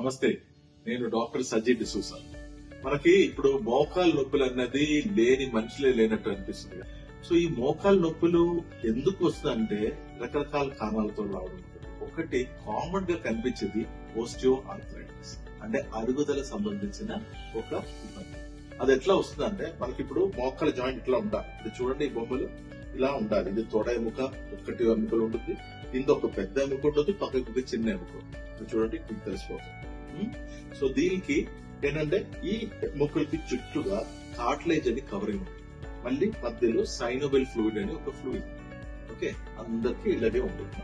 నమస్తే నేను డాక్టర్ సజ్జీ డిసూసా. మనకి ఇప్పుడు మోకాలు నొప్పులు అన్నది లేని మనుషులే లేనట్టు అనిపిస్తుంది. సో ఈ మోకాలు నొప్పులు ఎందుకు వస్తుందంటే రకరకాల కారణాలతో రావడం ఒకటి కామన్గా కనిపించేది ఓస్టియో ఆర్థరైటిస్ అంటే అరుగుదల సంబంధించిన ఒక ఇబ్బంది. అది ఎట్లా వస్తుందంటే మనకి ఇప్పుడు మోకాల జాయింట్ ఇట్లా ఉండాలి. ఇది చూడండి ఈ బొమ్మలు. ఇలా ఉండాలి. ఇది తొడ ఎముక ఒకటి ఎముకలు ఉంటుంది. దీంతో ఒక పెద్ద ఎముక ఉంటుంది పక్కకి చిన్న ఎముక ఇది చూడండి మీకు తెలిసిపోతుంది Hmm? సో దీనికి ఏంటంటే ఈ మొక్కలకి చుట్టూగా కార్ట్లేజ్ అని కవరింగ్ ఉంటుంది మళ్ళీ మధ్యలో సైనోబెల్ ఫ్లూయిడ్ అని ఒక ఫ్లూయిడ్ ఓకే అందరికి ఇలాగే ఉంటుంది.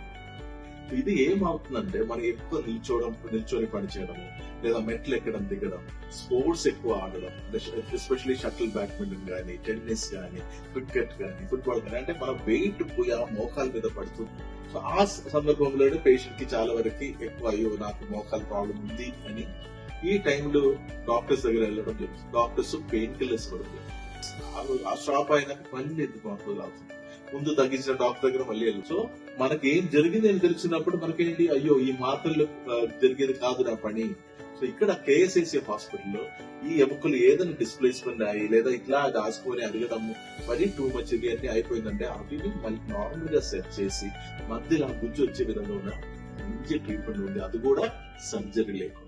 ఇది ఏమవుతుందంటే మనం ఎక్కువ నిల్చోవడం నిల్చొని పని చేయడం లేదా మెట్లు ఎక్కడం దిగడం స్పోర్ట్స్ ఎక్కువ ఆడడం ఎస్పెషల్లీ షటిల్ బ్యాడ్మింటన్ కానీ టెన్నిస్ కానీ క్రికెట్ కానీ ఫుట్బాల్ కానీ అంటే మన వెయిట్ పోయి ఆ మోకాల మీద పడుతుంది. సో ఆ సందర్భంలోనే పేషెంట్కి చాలా వరకు ఎక్కువ అయ్యో నాకు మోకాల ప్రాబ్లం ఉంది అని ఈ టైంలో డాక్టర్స్ దగ్గర వెళ్ళడం జరుగుతుంది. డాక్టర్స్ పెయిన్ కిల్లర్స్ పడుతుంది ఆ షాప్ అయినాక మళ్ళీ ఎందుకు అవుతుంది ముందు తగ్గించిన డాక్టర్ దగ్గర మళ్ళీ వెళ్ళి. సో మనకి ఏం జరిగింది అని తెలిసినప్పుడు మనకేంటి? అయ్యో ఈ మాత్రలు జరిగేది కాదు నా పని. సో ఇక్కడ కేఎస్ఐసిఎఫ్ హాస్పిటల్లో ఈ ఎముకలు ఏదైనా డిస్ప్లేస్మెంట్ అయ్యి లేదా ఇట్లా దాచుకొని అడగడము మరీ టూ మచ్ ఇవి అన్ని అయిపోయిందంటే అవి మళ్ళీ నార్మల్గా సెట్ చేసి మధ్యలో గుజ్జు వచ్చే విధంగా మంచి ట్రీట్మెంట్ ఉంది. అది కూడా సర్జరీ లేకుండా.